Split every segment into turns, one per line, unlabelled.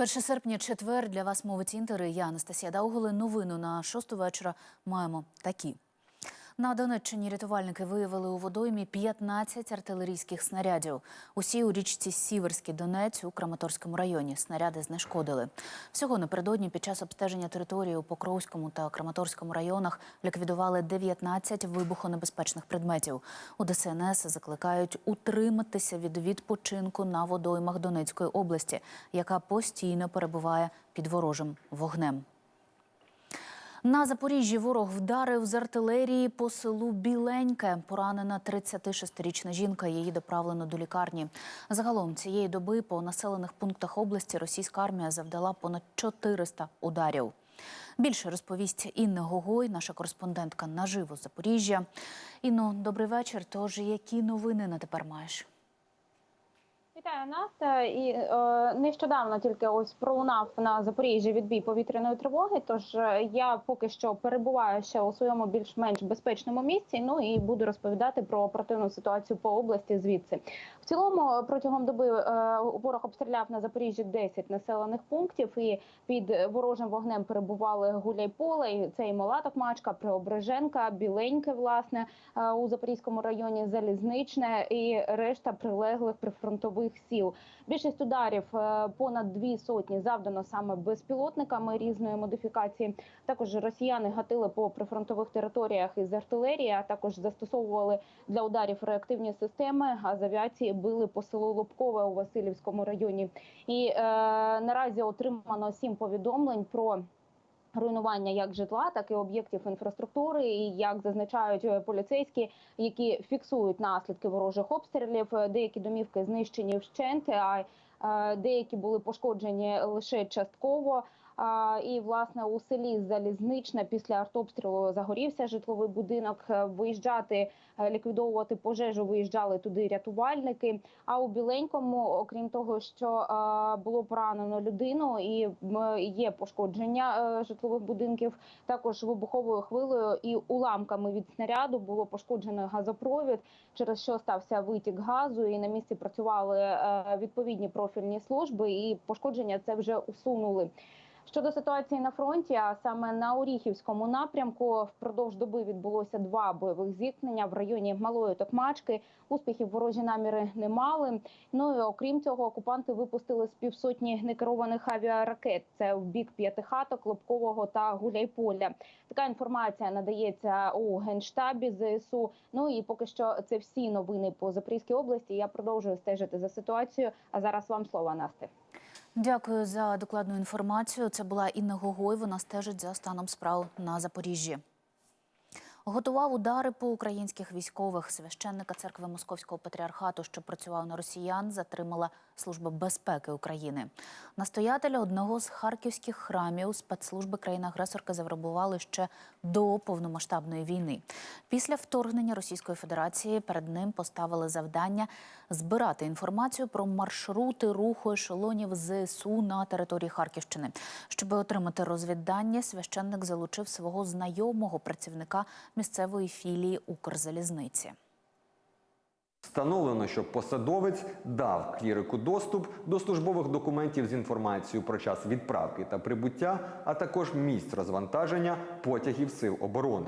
1 серпня, четвер, для вас мовить інтери. Я Анастасія Дауголи. Новину на шосту вечора маємо такі. На Донеччині рятувальники виявили у водоймі 15 артилерійських снарядів. Усі у річці Сіверський Донець у Краматорському районі. Снаряди знешкодили. Всього напередодні під час обстеження території у Покровському та Краматорському районах ліквідували 19 вибухонебезпечних предметів. У ДСНС закликають утриматися від відпочинку на водоймах Донецької області, яка постійно перебуває під ворожим вогнем. На Запоріжжі ворог вдарив з артилерії по селу Біленьке. Поранена 36-річна жінка. Її доправлено до лікарні. Загалом цієї доби по населених пунктах області російська армія завдала понад 400 ударів. Більше розповість Інна Гогой, наша кореспондентка наживо з Запоріжжя. Інно, добрий вечір. Тож які новини на тепер маєш?
Вітаю Настя. І е, нещодавно тільки ось пролунав на Запоріжжі відбій повітряної тривоги. Тож е, я поки що перебуваю ще у своєму більш-менш безпечному місці. Ну і буду розповідати про оперативну ситуацію по області. Звідси в цілому е, протягом доби е, ворог обстріляв на Запоріжжі 10 населених пунктів. І під ворожим вогнем перебували Гуляйполе, і це і Малаток Мачка, Преображенка, Біленьке, власне, е, у Запорізькому районі Залізничне і решта прилеглих прифронтових сіл. Більшість ударів е, понад дві сотні завдано саме безпілотниками різної модифікації. Також росіяни гатили по прифронтових територіях із артилерії, а також застосовували для ударів реактивні системи. А з авіації били по селу Лобкове у Васильівському районі. І е, наразі отримано сім повідомлень про. Руйнування як житла, так і об'єктів інфраструктури, і як зазначають е, поліцейські, які фіксують наслідки ворожих обстрілів. Е, Деякі домівки знищені вщент, а е, деякі були пошкоджені лише частково. І власне у селі Залізничне після артобстрілу загорівся житловий будинок. Е, Виїжджати, е, ліквідовувати пожежу. Виїжджали туди рятувальники. А у біленькому, окрім того, що е, було поранено людину і є пошкодження житлових будинків, також вибуховою хвилею і уламками від снаряду було пошкоджено газопровід, через що стався витік газу. І на місці працювали відповідні профільні служби, і пошкодження це вже усунули. Щодо ситуації на фронті, а саме на Оріхівському напрямку, впродовж доби відбулося два бойових зіткнення в районі Малої Токмачки. Успіхів ворожі наміри не мали. Ну і окрім цього, окупанти випустили з півсотні некерованих авіаракет. Це в бік п'ятихаток, Лобкового та Гуляйполя. Така інформація надається у генштабі ЗСУ. Ну і поки що це всі новини по Запорізькій області. Я продовжую стежити за ситуацією. А зараз вам слово Насти.
Дякую за докладну інформацію. Це була Інна Гогой. Вона стежить за станом справ на Запоріжжі. Готував удари по українських військових. Священника церкви Московського патріархату, що працював на росіян, затримала Служба безпеки України. Настоятеля одного з харківських храмів спецслужби країни-агресорки завербували ще до повномасштабної війни. Після вторгнення Російської Федерації перед ним поставили завдання збирати інформацію про маршрути руху ешелонів ЗСУ на території Харківщини. Щоб отримати розвіддання, священник залучив свого знайомого працівника місцевої філії Укрзалізниці.
Встановлено, що посадовець дав клірику доступ до службових документів з інформацією про час відправки та прибуття, а також місць розвантаження потягів сил оборони.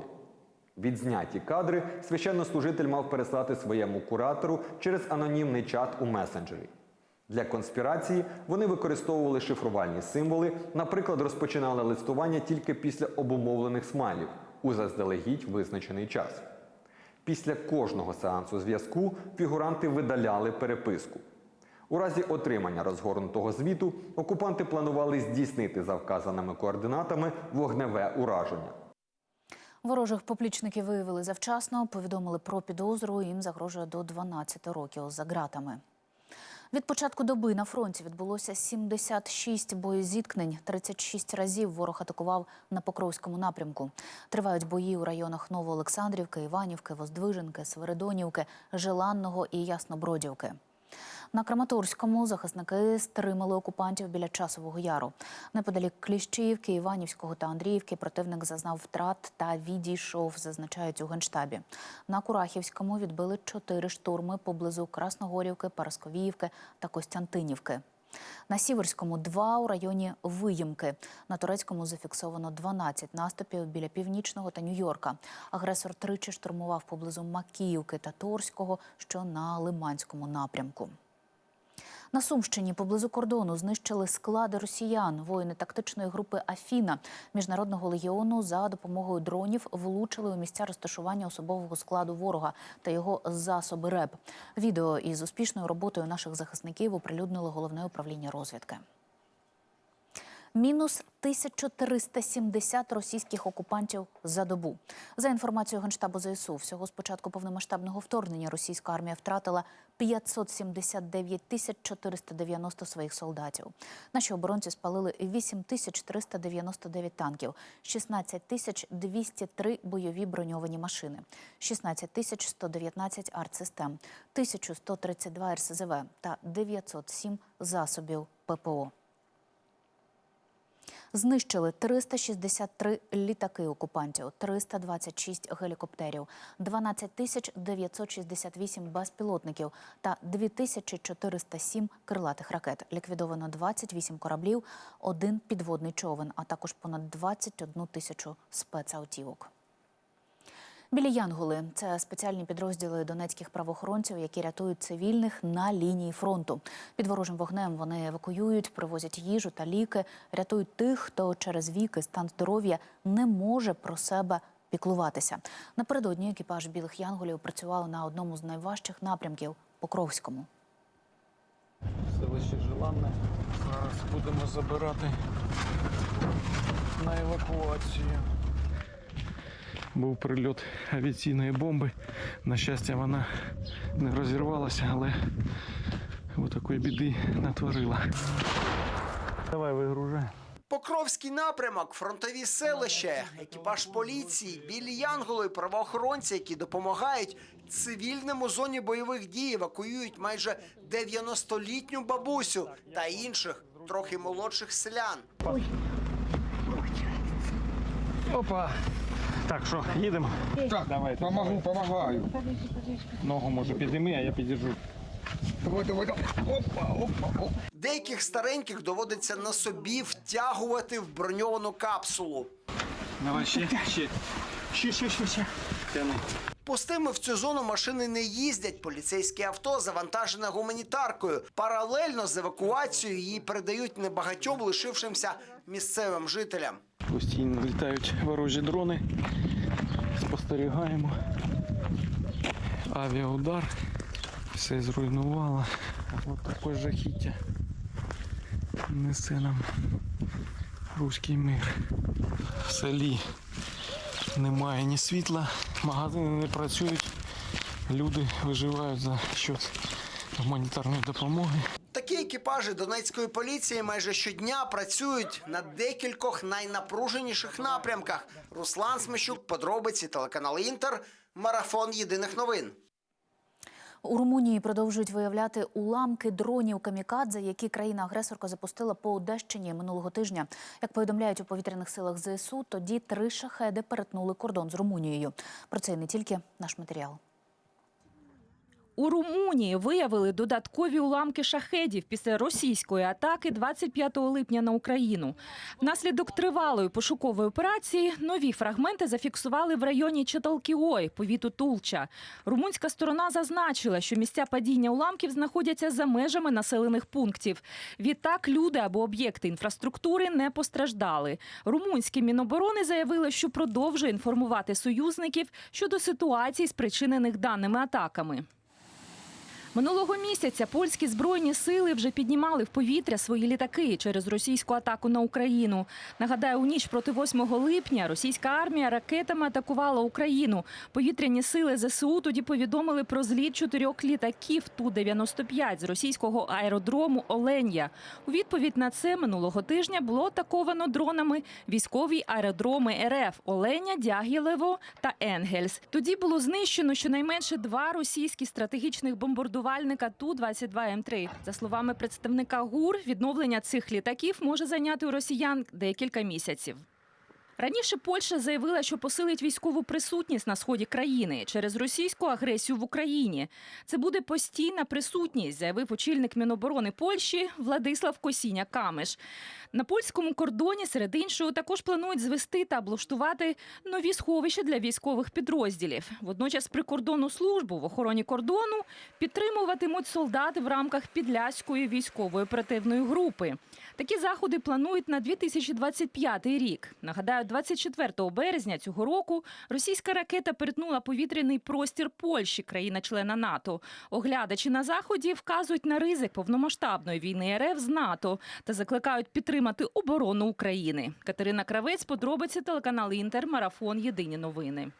Відзняті кадри священнослужитель мав переслати своєму куратору через анонімний чат у месенджері. Для конспірації вони використовували шифрувальні символи, наприклад, розпочинали листування тільки після обумовлених смайлів у заздалегідь визначений час. Після кожного сеансу зв'язку фігуранти видаляли переписку. У разі отримання розгорнутого звіту окупанти планували здійснити за вказаними координатами вогневе ураження.
Ворожих поплічників виявили завчасно, повідомили про підозру. Їм загрожує до 12 років за ґратами. Від початку доби на фронті відбулося 76 боєзіткнень. 36 разів ворог атакував на Покровському напрямку. Тривають бої у районах Новоолександрівки, Іванівки, Воздвиженки, Сверидонівки, Желанного і Яснобродівки. На Краматорському захисники стримали окупантів біля часового яру. Неподалік Кліщіївки, Іванівського та Андріївки противник зазнав втрат та відійшов, зазначають у генштабі. На Курахівському відбили чотири штурми поблизу Красногорівки, Парасковіївки та Костянтинівки. На Сіверському два у районі Виїмки. На турецькому зафіксовано 12 наступів біля північного та Нью-Йорка. Агресор тричі штурмував поблизу Макіївки та Торського, що на Лиманському напрямку. На Сумщині поблизу кордону знищили склади росіян. Воїни тактичної групи Афіна міжнародного легіону за допомогою дронів влучили у місця розташування особового складу ворога та його засоби РЕБ. Відео із успішною роботою наших захисників оприлюднило головне управління розвідки. Мінус 1370 російських окупантів за добу. За інформацією Генштабу ЗСУ, всього з початку повномасштабного вторгнення російська армія втратила 579 тисяч 490 своїх солдатів. Наші оборонці спалили 8 тисяч 399 танків, 16 тисяч 203 бойові броньовані машини, 16 тисяч 119 артсистем, 1132 РСЗВ та 907 засобів ППО. Знищили 363 літаки окупантів, 326 гелікоптерів, 12 тисяч 968 безпілотників та 2407 крилатих ракет. Ліквідовано 28 кораблів, один підводний човен, а також понад 21 тисячу спецавтівок. Білі Янголи це спеціальні підрозділи донецьких правоохоронців, які рятують цивільних на лінії фронту. Під ворожим вогнем вони евакуюють, привозять їжу та ліки, рятують тих, хто через вік і стан здоров'я не може про себе піклуватися. Напередодні екіпаж білих янголів працював на одному з найважчих напрямків Покровському.
Селище Желанне. Зараз будемо забирати на евакуацію. Був прильот авіаційної бомби. На щастя, вона не розірвалася, але отакої біди натворила. Давай вигружай.
Покровський напрямок, фронтові селища, екіпаж поліції, білі янголи, правоохоронці, які допомагають цивільним у зоні бойових дій, евакуюють майже 90-літню бабусю та інших трохи молодших селян.
Опа! Так, що, їдемо?
Так,
Давайте.
помогу, помогаю.
Ногу може підійми, а я підержу.
Давай, давай, давай. Опа, опа, опа.
Деяких стареньких доводиться на собі втягувати в броньовану капсулу.
Давай ще, ще. Ще, ще, ще, ще. Тяни.
Пустими в цю зону машини не їздять. Поліцейське авто завантажене гуманітаркою. Паралельно з евакуацією її передають небагатьом лишившимся місцевим жителям.
Постійно літають ворожі дрони. Спостерігаємо. Авіаудар. Все зруйнувало. Ось таке жахіття. Несе нам руський мир. В селі немає ні світла, магазини не працюють. Люди виживають за счет гуманітарної допомоги.
Екіпажі донецької поліції майже щодня працюють на декількох найнапруженіших напрямках. Руслан Смещук, подробиці, телеканал Інтер, марафон єдиних новин.
У Румунії продовжують виявляти уламки дронів камікадзе, які країна-агресорка запустила по Одещині минулого тижня. Як повідомляють у повітряних силах ЗСУ, тоді три шахеди перетнули кордон з Румунією. Про це і не тільки наш матеріал.
У Румунії виявили додаткові уламки шахедів після російської атаки 25 липня на Україну. Внаслідок тривалої пошукової операції нові фрагменти зафіксували в районі Чаталкіой, повіту Тулча. Румунська сторона зазначила, що місця падіння уламків знаходяться за межами населених пунктів. Відтак люди або об'єкти інфраструктури не постраждали. Румунське міноборони заявило, що продовжує інформувати союзників щодо ситуацій, спричинених даними атаками. Минулого місяця польські збройні сили вже піднімали в повітря свої літаки через російську атаку на Україну. Нагадаю, у ніч проти 8 липня російська армія ракетами атакувала Україну. Повітряні сили ЗСУ тоді повідомили про зліт чотирьох літаків Ту-95 з російського аеродрому Оленя. У відповідь на це минулого тижня було атаковано дронами військові аеродроми РФ Оленя, Дягілево та Енгельс. Тоді було знищено щонайменше два російські стратегічних бомбардувальника Ту-22М3. За словами представника ГУР, відновлення цих літаків може зайняти у росіян декілька місяців. Раніше Польща заявила, що посилить військову присутність на сході країни через російську агресію в Україні. Це буде постійна присутність, заявив очільник Міноборони Польщі Владислав Косіня Камиш. На польському кордоні, серед іншого, також планують звести та облаштувати нові сховища для військових підрозділів. Водночас прикордонну службу в охороні кордону підтримуватимуть солдати в рамках Підляської військової оперативної групи. Такі заходи планують на 2025 рік. Нагадаю, 24 березня цього року російська ракета перетнула повітряний простір Польщі, країна-члена НАТО. Оглядачі на заході вказують на ризик повномасштабної війни РФ з НАТО та закликають підтримати оборону України. Катерина Кравець, подробиці телеканал Інтер, марафон. Єдині новини.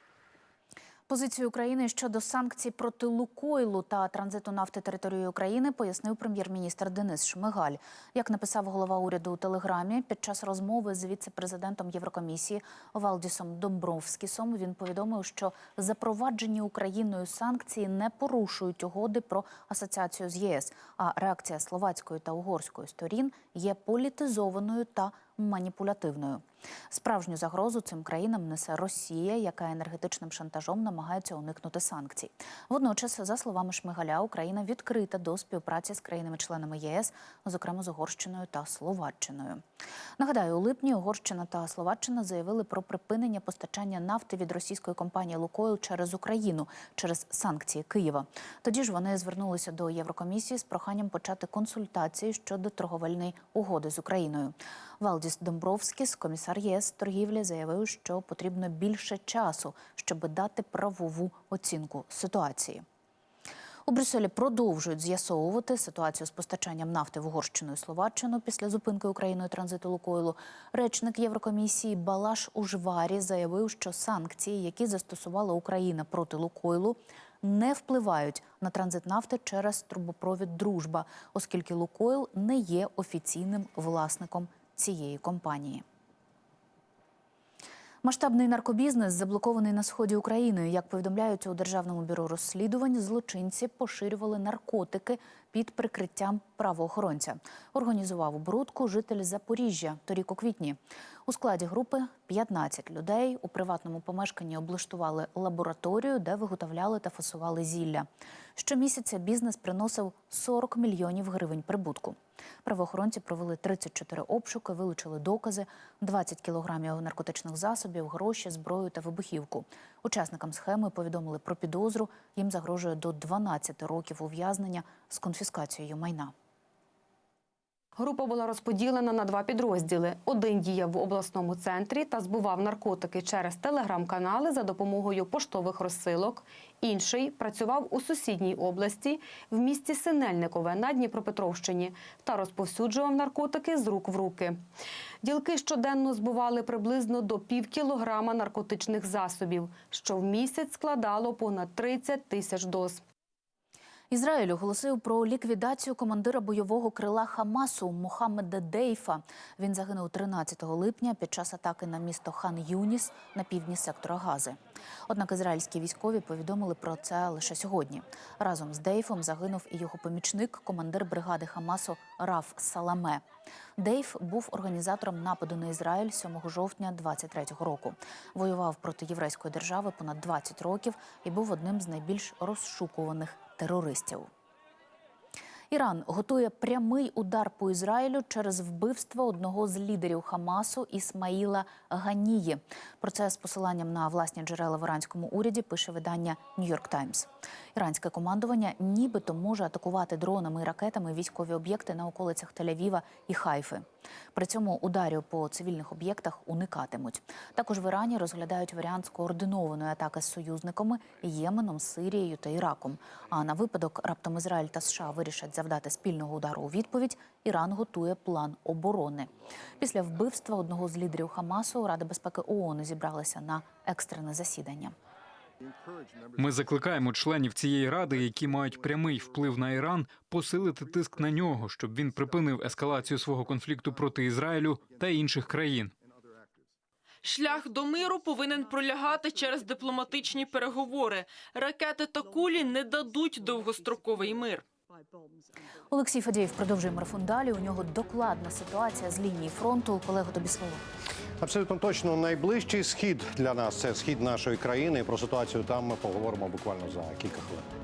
Позицію України щодо санкцій проти Лукойлу та транзиту нафти територією України пояснив прем'єр-міністр Денис Шмигаль. Як написав голова уряду у телеграмі, під час розмови з віце-президентом Єврокомісії Валдісом Домбровскісом він повідомив, що запроваджені Україною санкції не порушують угоди про асоціацію з ЄС. А реакція словацької та угорської сторін є політизованою та маніпулятивною. Справжню загрозу цим країнам несе Росія, яка енергетичним шантажом намагається уникнути санкцій. Водночас, за словами Шмигаля, Україна відкрита до співпраці з країнами-членами ЄС, зокрема з Угорщиною та Словаччиною. Нагадаю, у липні Угорщина та Словаччина заявили про припинення постачання нафти від російської компанії Лукойл через Україну через санкції Києва. Тоді ж вони звернулися до Єврокомісії з проханням почати консультації щодо торговельної угоди з Україною. Валдіс Домбровскіс, комісар ЄС торгівлі, заявив, що потрібно більше часу, щоб дати правову оцінку ситуації. У Брюсселі продовжують з'ясовувати ситуацію з постачанням нафти в Угорщину і Словаччину після зупинки Україною транзиту Лукойлу. Речник Єврокомісії Балаш Ужварі заявив, що санкції, які застосувала Україна проти Лукойлу, не впливають на транзит нафти через трубопровід Дружба, оскільки Лукойл не є офіційним власником цієї компанії. Масштабний наркобізнес заблокований на сході України. Як повідомляють у Державному бюро розслідувань, злочинці поширювали наркотики під прикриттям правоохоронця. Організував оборудку житель Запоріжжя торік у квітні. У складі групи 15 людей у приватному помешканні облаштували лабораторію, де виготовляли та фасували зілля. Щомісяця бізнес приносив 40 мільйонів гривень прибутку. Правоохоронці провели 34 обшуки, вилучили докази, 20 кілограмів наркотичних засобів, гроші, зброю та вибухівку. Учасникам схеми повідомили про підозру. Їм загрожує до 12 років ув'язнення з конфіскацією майна.
Група була розподілена на два підрозділи. Один діяв в обласному центрі та збував наркотики через телеграм-канали за допомогою поштових розсилок. Інший працював у сусідній області в місті Синельникове на Дніпропетровщині та розповсюджував наркотики з рук в руки. Ділки щоденно збували приблизно до пів кілограма наркотичних засобів, що в місяць складало понад 30 тисяч доз.
Ізраїль оголосив про ліквідацію командира бойового крила Хамасу Мохаммеда Дейфа. Він загинув 13 липня під час атаки на місто Хан Юніс на півдні сектора Гази. Однак ізраїльські військові повідомили про це лише сьогодні. Разом з Дейфом загинув і його помічник, командир бригади Хамасу Раф Саламе. Дейв був організатором нападу на Ізраїль 7 жовтня 23-го року. Воював проти єврейської держави понад 20 років і був одним з найбільш розшукуваних терористів. Іран готує прямий удар по Ізраїлю через вбивство одного з лідерів Хамасу Ісмаїла Ганії. Про це з посиланням на власні джерела в іранському уряді пише видання Нью-Йорк Таймс. Іранське командування нібито може атакувати дронами і ракетами військові об'єкти на околицях Тель-Авіва і Хайфи. При цьому ударів по цивільних об'єктах уникатимуть. Також в Ірані розглядають варіант скоординованої атаки з союзниками Єменом, Сирією та Іраком. А на випадок раптом Ізраїль та США вирішать завдати спільного удару у відповідь. Іран готує план оборони. Після вбивства одного з лідерів Хамасу Рада безпеки ООН зібралася на екстрене засідання.
Ми закликаємо членів цієї ради, які мають прямий вплив на Іран, посилити тиск на нього, щоб він припинив ескалацію свого конфлікту проти Ізраїлю та інших країн.
Шлях до миру повинен пролягати через дипломатичні переговори. Ракети та кулі не дадуть довгостроковий мир.
Олексій Фадієв продовжує марафон далі. У нього докладна ситуація з лінії фронту. Колего, тобі слово.
Абсолютно точно найближчий схід для нас це схід нашої країни. Про ситуацію там ми поговоримо буквально за кілька хвилин.